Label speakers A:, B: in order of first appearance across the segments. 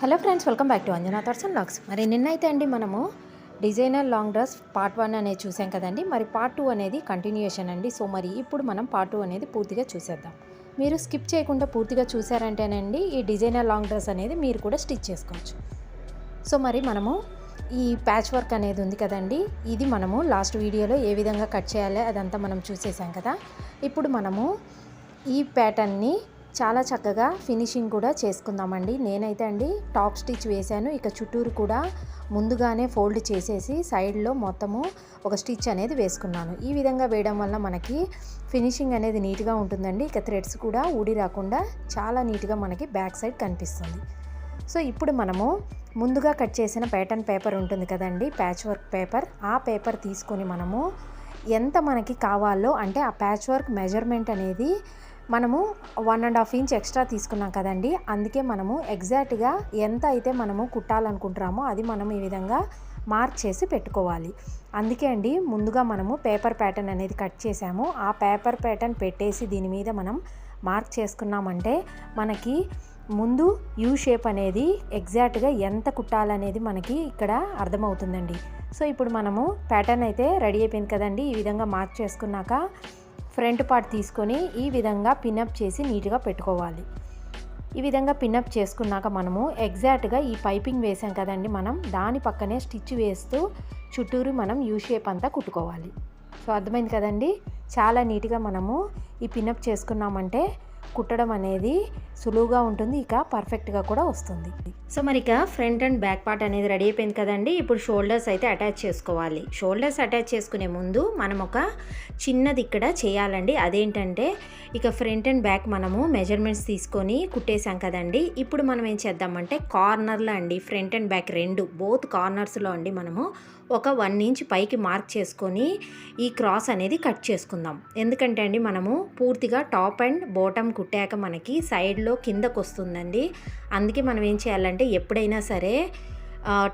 A: Hello friends welcome back to Anjana Thurs and logs మరి నిన్నైతే అండి మనము designer long dress part one అనేది చూసాం కదండి. మరి పార్ట్ టూ అనేది కంటిన్యూయేషన్ అండి. సో మరి ఇప్పుడు మనం పార్ట్ టూ అనేది పూర్తిగా చూసేద్దాం. మీరు స్కిప్ చేయకుండా పూర్తిగా చూసారంటేనండి ఈ డిజైనర్ లాంగ్ డ్రెస్ అనేది మీరు కూడా స్టిచ్ చేసుకోవచ్చు. సో మరి మనము ఈ ప్యాచ్ వర్క్ అనేది ఉంది కదండి. ఇది మనము లాస్ట్ వీడియోలో ఏ విధంగా కట్ చేయాలి అదంతా మనం చూసేసాం కదా. ఇప్పుడు మనము ఈ ప్యాటర్న్ని చాలా చక్కగా ఫినిషింగ్ కూడా చేసుకుందామండి. నేనైతే అండి టాప్ స్టిచ్ వేశాను. ఇక చుట్టూరు కూడా ముందుగానే ఫోల్డ్ చేసేసి సైడ్లో మొత్తము ఒక స్టిచ్ అనేది వేసుకున్నాను. ఈ విధంగా వేయడం వల్ల మనకి ఫినిషింగ్ అనేది నీట్గా ఉంటుందండి. ఇక థ్రెడ్స్ కూడా ఊడి రాకుండా చాలా నీట్గా మనకి బ్యాక్ సైడ్ కనిపిస్తుంది. సో ఇప్పుడు మనము ముందుగా కట్ చేసిన ప్యాటర్న్ పేపర్ ఉంటుంది కదండి ప్యాచ్ వర్క్ పేపర్. ఆ పేపర్ తీసుకొని మనము ఎంత మనకి కావాలో అంటే ఆ ప్యాచ్ వర్క్ మెజర్మెంట్ అనేది మనము one and half inch extra తీసుకున్నాం కదండి. అందుకే మనము ఎగ్జాక్ట్గా ఎంత అయితే మనము కుట్టాలనుకుంటున్నామో అది మనం ఈ విధంగా మార్క్ చేసి పెట్టుకోవాలి. అందుకే అండి ముందుగా మనము పేపర్ ప్యాటర్న్ అనేది కట్ చేసాము ఆ పేపర్ ప్యాటర్న్ పెట్టేసి దీని మీద మనం మార్క్ చేసుకున్నామంటే మనకి ముందు యూ షేప్ అనేది ఎగ్జాక్ట్గా ఎంత కుట్టాలనేది మనకి ఇక్కడ అర్థమవుతుందండి. సో ఇప్పుడు మనము ప్యాటర్న్ అయితే రెడీ అయిపోయింది కదండి. ఈ విధంగా మార్క్ చేసుకున్నాక ఫ్రంట్ పార్ట్ తీసుకొని ఈ విధంగా పిన్అప్ చేసి నీట్గా పెట్టుకోవాలి. ఈ విధంగా పిన్అప్ చేసుకున్నాక మనము ఎగ్జాక్ట్గా ఈ పైపింగ్ వేసాం కదండి మనం దాని పక్కనే స్టిచ్ వేస్తూ చుట్టూరు మనం యూ షేప్ అంతా కుట్టుకోవాలి. సో అర్థమైంది కదండి? చాలా నీట్గా మనము ఈ పిన్అప్ చేసుకున్నామంటే కుట్టడం అనేది సులువుగా ఉంటుంది ఇక పర్ఫెక్ట్గా కూడా వస్తుంది. సో మరి ఇక ఫ్రంట్ అండ్ బ్యాక్ పార్ట్ అనేది రెడీ అయిపోయింది కదండి. ఇప్పుడు షోల్డర్స్ అయితే అటాచ్ చేసుకోవాలి. షోల్డర్స్ అటాచ్ చేసుకునే ముందు మనం ఒక చిన్నది ఇక్కడ చేయాలండి. అదేంటంటే ఇక ఫ్రంట్ అండ్ బ్యాక్ మనము మెజర్మెంట్స్ తీసుకొని కుట్టేసాం కదండి. ఇప్పుడు మనం ఏం చేద్దామంటే కార్నర్లో అండి ఫ్రంట్ అండ్ బ్యాక్ రెండు బోత్ కార్నర్స్లో అండి మనము ఒక వన్ ఇంచ్ పైకి మార్క్ చేసుకొని ఈ క్రాస్ అనేది కట్ చేసుకుందాం. ఎందుకంటే అండి మనము పూర్తిగా టాప్ అండ్ బాటమ్ కుట్టాక మనకి సైడ్లో కిందకు వస్తుందండి అందుకే మనం ఏం చేయాలంటే ఎప్పుడైనా సరే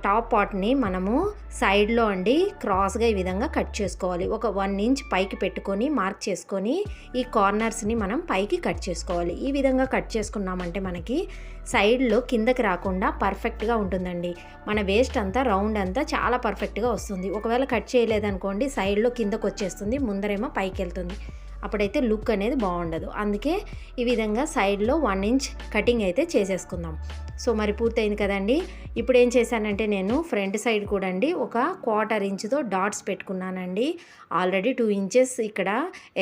A: టాప్ పార్ట్ని మనము సైడ్లో అండి క్రాస్గా ఈ విధంగా కట్ చేసుకోవాలి. ఒక వన్ ఇంచ్ పైకి పెట్టుకొని మార్క్ చేసుకొని ఈ కార్నర్స్ని మనం పైకి కట్ చేసుకోవాలి. ఈ విధంగా కట్ చేసుకున్నామంటే మనకి సైడ్లో కిందకి రాకుండా పర్ఫెక్ట్గా ఉంటుందండి. మన వేస్ట్ అంతా రౌండ్ అంతా చాలా పర్ఫెక్ట్గా వస్తుంది. ఒకవేళ కట్ చేయలేదనుకోండి సైడ్లో కిందకు వచ్చేస్తుంది ముందరేమో పైకి వెళ్తుంది అప్పుడైతే లుక్ అనేది బాగుండదు. అందుకే ఈ విధంగా సైడ్లో వన్ ఇంచ్ కటింగ్ అయితే చేసేసుకుందాం. సో మరి పూర్తయింది కదండి. ఇప్పుడు ఏం చేశానంటే నేను ఫ్రంట్ సైడ్ కూడా అండి ఒక క్వార్టర్ ఇంచ్తో డాట్స్ పెట్టుకున్నానండి. ఆల్రెడీ టూ ఇంచెస్ ఇక్కడ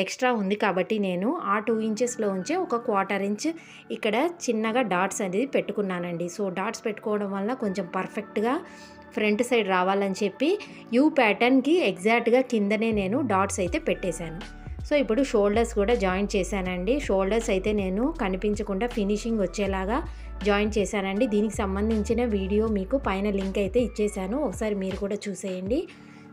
A: ఎక్స్ట్రా ఉంది కాబట్టి నేను ఆ టూ ఇంచెస్లో ఉంచే ఒక క్వార్టర్ ఇంచ్ ఇక్కడ చిన్నగా డాట్స్ అనేది పెట్టుకున్నానండి. సో డాట్స్ పెట్టుకోవడం వల్ల కొంచెం పర్ఫెక్ట్గా ఫ్రంట్ సైడ్ రావాలని చెప్పి యూ ప్యాటర్న్కి ఎగ్జాక్ట్గా కిందనే నేను డాట్స్ అయితే పెట్టేశాను. సో ఇప్పుడు షోల్డర్స్ కూడా జాయిన్ చేశానండి. షోల్డర్స్ అయితే నేను కనిపించకుండా ఫినిషింగ్ వచ్చేలాగా జాయిన్ చేశానండి. దీనికి సంబంధించిన వీడియో మీకు పైన లింక్ అయితే ఇచ్చేసాను. ఒకసారి మీరు కూడా చూసేయండి.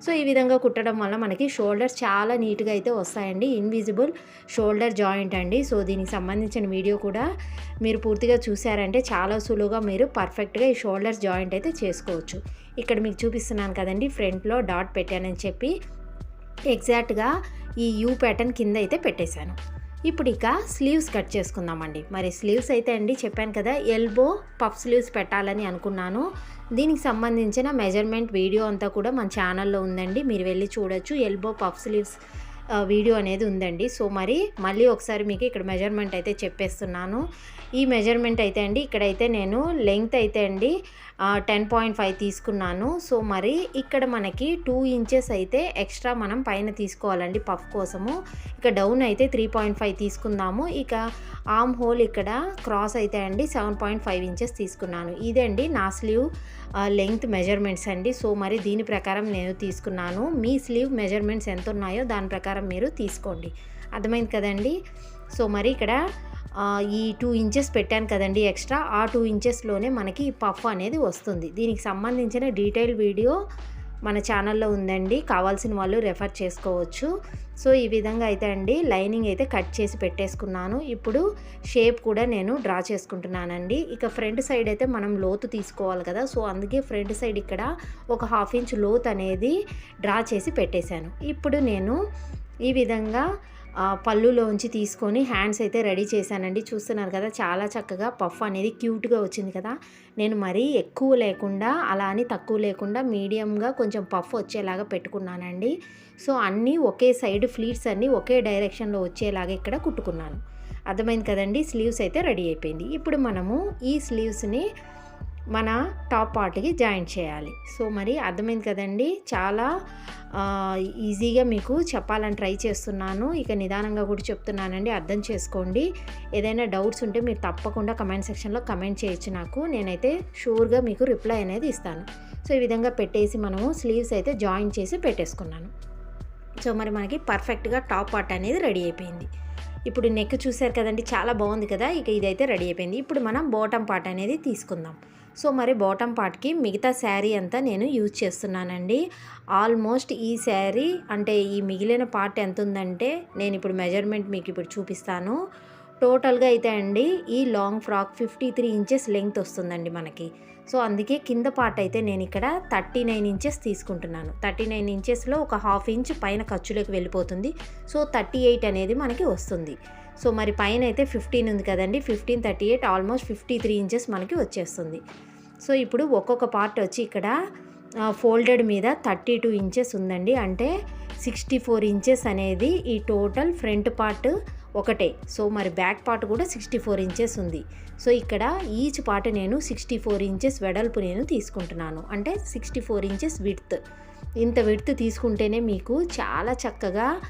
A: సో ఈ విధంగా కుట్టడం వల్ల మనకి షోల్డర్స్ చాలా నీట్గా అయితే వస్తాయండి. ఇన్విజిబుల్ షోల్డర్ జాయింట్ అండి. సో దీనికి సంబంధించిన వీడియో కూడా మీరు పూర్తిగా చూసారంటే చాలా సులువుగా మీరు పర్ఫెక్ట్గా ఈ షోల్డర్స్ జాయింట్ అయితే చేసుకోవచ్చు. ఇక్కడ మీకు చూపిస్తున్నాను కదండి ఫ్రంట్లో డాట్ పెట్టానని చెప్పి. ఎగ్జాక్ట్గా ఈ యూ ప్యాటర్న్ కింద అయితే పెట్టేశాను. ఇప్పుడు ఇక స్లీవ్స్ కట్ చేసుకుందామండి. మరి స్లీవ్స్ అయితే అండి చెప్పాను కదా ఎల్బో పఫ్ స్లీవ్స్ పెట్టాలని అనుకున్నాను. దీనికి సంబంధించిన మెజర్మెంట్ వీడియో అంతా కూడా మన ఛానల్లో ఉందండి. మీరు వెళ్ళి చూడొచ్చు. ఎల్బో పఫ్ స్లీవ్స్ వీడియో అనేది ఉందండి. సో మరి మళ్ళీ ఒకసారి మీకు ఇక్కడ మెజర్మెంట్ అయితే చెప్పేస్తున్నాను. ఈ మెజర్మెంట్ అయితే అండి ఇక్కడైతే నేను లెంగ్త్ అయితే అండి టెన్ పాయింట్ ఫైవ్ తీసుకున్నాను. సో మరి ఇక్కడ మనకి టూ ఇంచెస్ అయితే ఎక్స్ట్రా మనం పైన తీసుకోవాలండి పఫ్ కోసము. ఇక డౌన్ అయితే త్రీ పాయింట్ ఫైవ్ తీసుకుందాము. ఇక ఆమ్ హోల్ ఇక్కడ క్రాస్ అయితే అండి సెవెన్ పాయింట్ ఫైవ్ ఇంచెస్ తీసుకున్నాను. ఇదే అండి నా స్లీవ్ లెంగ్త్ మెజర్మెంట్స్ అండి. సో మరి దీని ప్రకారం నేను తీసుకున్నాను. మీ స్లీవ్ మెజర్మెంట్స్ ఎంత ఉన్నాయో దాని ప్రకారం మీరు తీసుకోండి. అర్థమైంది కదండి? సో మరి ఇక్కడ ఈ టూ ఇంచెస్ పెట్టాను కదండి ఎక్స్ట్రా. ఆ టూ ఇంచెస్లోనే మనకి పఫ్ అనేది వస్తుంది. దీనికి సంబంధించిన డీటెయిల్ వీడియో మన ఛానల్లో ఉందండి. కావాల్సిన వాళ్ళు రెఫర్ చేసుకోవచ్చు. సో ఈ విధంగా అయితే అండి లైనింగ్ అయితే కట్ చేసి పెట్టేసుకున్నాను. ఇప్పుడు షేప్ కూడా నేను డ్రా చేసుకుంటున్నానండి. ఇక ఫ్రంట్ సైడ్ అయితే మనం లోతు తీసుకోవాలి కదా. సో అందుకే ఫ్రంట్ సైడ్ ఇక్కడ ఒక హాఫ్ ఇంచ్ లోతు అనేది డ్రా చేసి పెట్టేశాను. ఇప్పుడు నేను ఈ విధంగా పళ్ళులోంచి తీసుకొని హ్యాండ్స్ అయితే రెడీ చేశానండి. చూస్తున్నారు కదా చాలా చక్కగా పఫ్ అనేది క్యూట్గా వచ్చింది కదా. నేను మరీ ఎక్కువ లేకుండా అలా అని తక్కువ లేకుండా మీడియంగా కొంచెం పఫ్ వచ్చేలాగా పెట్టుకున్నానండి. సో అన్నీ ఒకే సైడ్ ఫ్లీట్స్ అన్నీ ఒకే డైరెక్షన్లో వచ్చేలాగా ఇక్కడ కుట్టుకున్నాను. అర్థమైంది కదండి? స్లీవ్స్ అయితే రెడీ అయిపోయింది. ఇప్పుడు మనము ఈ స్లీవ్స్ని మన టాప్ పార్ట్కి జాయిన్ చేయాలి. సో మరి అర్థమైంది కదండి? చాలా ఈజీగా మీకు చెప్పాలని ట్రై చేస్తున్నాను. ఇక నిదానంగా కూడా చెప్తున్నానండి. అర్థం చేసుకోండి. ఏదైనా డౌట్స్ ఉంటే మీరు తప్పకుండా కమెంట్ సెక్షన్లో కమెంట్ చేయొచ్చు నాకు. నేనైతే షూర్గా మీకు రిప్లై అనేది ఇస్తాను. సో ఈ విధంగా పెట్టేసి మనము స్లీవ్స్ అయితే జాయిన్ చేసి పెట్టేసుకున్నాను. సో మరి మనకి పర్ఫెక్ట్గా టాప్ పార్ట్ అనేది రెడీ అయిపోయింది. ఇప్పుడు నెక్ చూసారు కదండి? చాలా బాగుంది కదా? ఇక ఇదైతే రెడీ అయిపోయింది. ఇప్పుడు మనం బాటమ్ పార్ట్ అనేది తీసుకుందాం. సో మరి బాటమ్ పార్ట్కి మిగతా శారీ అంతా నేను యూజ్ చేస్తున్నానండి. ఆల్మోస్ట్ ఈ శారీ అంటే ఈ మిగిలిన పార్ట్ ఎంత ఉందంటే నేను ఇప్పుడు మెజర్మెంట్ మీకు ఇప్పుడు చూపిస్తాను. టోటల్గా అయితే అండి ఈ long frock fifty three inches length వస్తుందండి మనకి. సో అందుకే కింద పార్ట్ అయితే నేను ఇక్కడ థర్టీ నైన్ ఇంచెస్ తీసుకుంటున్నాను. థర్టీ నైన్ ఇంచెస్లో ఒక హాఫ్ ఇంచ్ పైన ఖర్చులోకి వెళ్ళిపోతుంది. సో థర్టీ ఎయిట్ అనేది మనకి వస్తుంది. సో మరి పైన అయితే ఫిఫ్టీన్ ఉంది కదండి. Fifteen thirty eight almost fifty three inches మనకి వచ్చేస్తుంది. సో ఇప్పుడు ఒక్కొక్క పార్ట్ వచ్చి ఇక్కడ ఫోల్డెడ్ మీద థర్టీ టూ ఇంచెస్ ఉందండి. అంటే సిక్స్టీ ఫోర్ ఇంచెస్ అనేది ఈ టోటల్ ఫ్రంట్ పార్ట్ ఒకటే. సో మరి బ్యాక్ పార్ట్ కూడా సిక్స్టీ ఫోర్ ఇంచెస్ ఉంది. సో ఇక్కడ ఈచ్ పార్ట్ నేను సిక్స్టీ ఫోర్ ఇంచెస్ వెడల్పు నేను తీసుకుంటున్నాను. అంటే సిక్స్టీ ఫోర్ ఇంచెస్ విడ్త్ ఇంత విడ్త్ తీసుకుంటేనే మీకు చాలా చక్కగా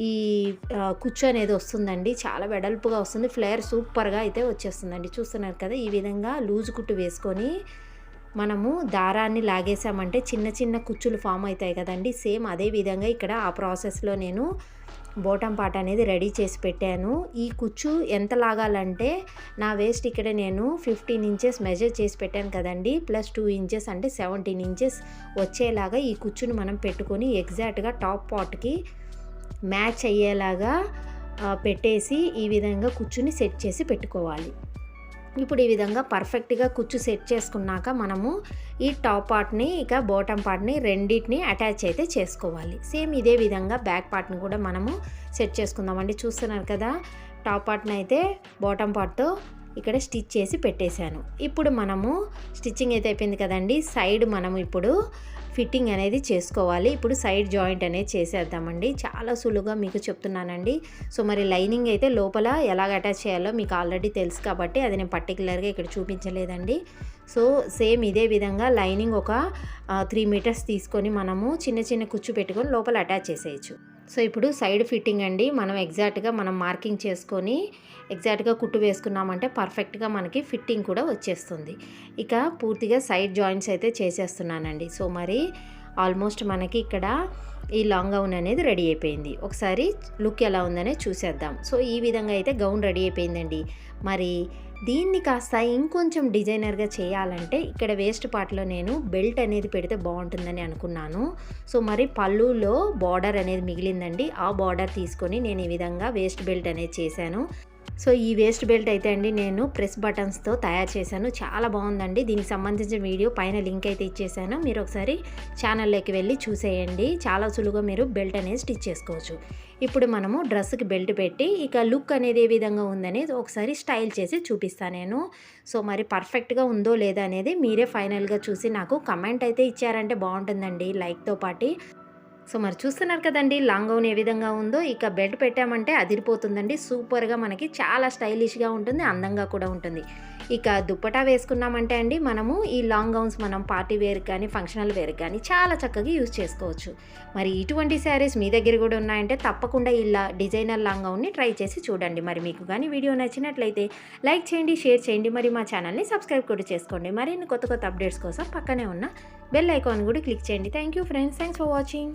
A: ఈ కుచ్చు అనేది వస్తుందండి. చాలా వెడల్పుగా వస్తుంది. ఫ్లేయర్ సూపర్గా అయితే వచ్చేస్తుందండి. చూస్తున్నారు కదా ఈ విధంగా లూజ్ కుట్టు వేసుకొని మనము దారాన్ని లాగేసామంటే చిన్న చిన్న కుచ్చులు ఫామ్ అవుతాయి కదండి. సేమ్ అదే విధంగా ఇక్కడ ఆ ప్రాసెస్లో నేను బోటం పాట అనేది రెడీ చేసి పెట్టాను. ఈ కుచ్చు ఎంత లాగాలంటే నా వేస్ట్ ఇక్కడ నేను ఫిఫ్టీన్ ఇంచెస్ మెజర్ చేసి పెట్టాను కదండి. ప్లస్ టూ ఇంచెస్ అంటే సెవెంటీన్ ఇంచెస్ వచ్చేలాగా ఈ కుచ్చును మనం పెట్టుకొని ఎగ్జాక్ట్గా టాప్ పాట్కి మ్యాచ్ అయ్యేలాగా పెట్టేసి ఈ విధంగా కుచ్చుని సెట్ చేసి పెట్టుకోవాలి. ఇప్పుడు ఈ విధంగా పర్ఫెక్ట్గా కుచ్చు సెట్ చేసుకున్నాక మనము ఈ టాప్ పార్ట్ని ఇక బాటమ్ పార్ట్ని రెండింటిని అటాచ్ అయితే చేసుకోవాలి. సేమ్ ఇదే విధంగా బ్యాక్ పార్ట్ని కూడా మనము సెట్ చేసుకుందామండి. చూస్తున్నారు కదా టాప్ పార్ట్ని అయితే బాటమ్ పార్ట్తో ఇక్కడ స్టిచ్ చేసి పెట్టేశాను. ఇప్పుడు మనము స్టిచ్చింగ్ అయితే అయిపోయింది కదండి. సైడ్ మనము ఇప్పుడు ఫిట్టింగ్ అనేది చేసుకోవాలి. ఇప్పుడు సైడ్ జాయింట్ అనేది చేసేద్దామండి. చాలా సులువుగా మీకు చెప్తున్నానండి. సో మరి లైనింగ్ అయితే లోపల ఎలాగ అటాచ్ చేయాలో మీకు ఆల్రెడీ తెలుసు కాబట్టి అది నేను పర్టికులర్గా ఇక్కడ చూపించలేదండి. సో సేమ్ ఇదే విధంగా లైనింగ్ ఒక త్రీ మీటర్స్ తీసుకొని మనము చిన్న చిన్న కుచ్చు పెట్టుకొని లోపల అటాచ్ చేసేయచ్చు. సో ఇప్పుడు సైడ్ ఫిట్టింగ్ అండి. మనం ఎగ్జాక్ట్గా మనం మార్కింగ్ చేసుకొని ఎగ్జాక్ట్గా కుట్టు వేసుకున్నామంటే పర్ఫెక్ట్గా మనకి ఫిట్టింగ్ కూడా వచ్చేస్తుంది. ఇక పూర్తిగా సైడ్ జాయింట్స్ అయితే చేసేస్తున్నానండి. సో మరి ఆల్మోస్ట్ మనకి ఇక్కడ ఈ లాంగ్ గౌన్ అనేది రెడీ అయిపోయింది. ఒకసారి లుక్ ఎలా ఉందనే చూసేద్దాం. సో ఈ విధంగా అయితే గౌన్ రెడీ అయిపోయిందండి. మరి దీన్ని కాస్త ఇంకొంచెం డిజైనర్గా చేయాలంటే ఇక్కడ వేస్ట్ పార్ట్లో నేను బెల్ట్ అనేది పెడితే బాగుంటుందని అనుకున్నాను. సో మరి పళ్ళులో బార్డర్ అనేది మిగిలిందండి. ఆ బార్డర్ తీసుకొని నేను ఈ విధంగా వేస్ట్ బెల్ట్ అనేది చేశాను. సో ఈ వేస్ట్ బెల్ట్ అయితే అండి నేను ప్రెస్ బటన్స్తో తయారు చేశాను. చాలా బాగుందండి. దీనికి సంబంధించిన వీడియో పైన లింక్ అయితే ఇచ్చేసాను. మీరు ఒకసారి ఛానల్లోకి వెళ్ళి చూసేయండి. చాలా సులువుగా మీరు బెల్ట్ అనేది స్టిచ్ చేసుకోవచ్చు. ఇప్పుడు మనము డ్రెస్కి బెల్ట్ పెట్టి ఇక లుక్ అనేది ఏ విధంగా ఉందనేది ఒకసారి స్టైల్ చేసి చూపిస్తాను నేను. సో మరి పర్ఫెక్ట్గా ఉందో లేదా అనేది మీరే ఫైనల్గా చూసి నాకు కమెంట్ అయితే ఇచ్చారంటే బాగుంటుందండి. లైక్తో పాటు సో మరి చూస్తున్నారు కదండి లాంగ్ గౌన్ ఏ విధంగా ఉందో. ఇక బెల్ట్ పెట్టామంటే అదిరిపోతుందండి. సూపర్గా మనకి చాలా స్టైలిష్గా ఉంటుంది అందంగా కూడా ఉంటుంది. ఇక దుప్పటా వేసుకున్నామంటే అండి మనము ఈ లాంగ్ గౌన్స్ మనం పార్టీ వేర్ కానీ ఫంక్షనల్ వేర్ కానీ చాలా చక్కగా యూజ్ చేసుకోవచ్చు. మరి ఇటువంటి శారీస్ మీ దగ్గర కూడా ఉన్నాయంటే తప్పకుండా ఇలా డిజైనర్ లాంగ్ గౌన్ని ట్రై చేసి చూడండి. మరి మీకు కానీ వీడియో నచ్చినట్లయితే లైక్ చేయండి షేర్ చేయండి. మరి మా ఛానల్ని సబ్స్క్రైబ్ కూడా చేసుకోండి. మరిన్ని కొత్త కొత్త అప్డేట్స్ కోసం పక్కనే ఉన్న బెల్ ఐకాన్ కూడా క్లిక్ చేయండి. Thank you friends. Thanks for watching.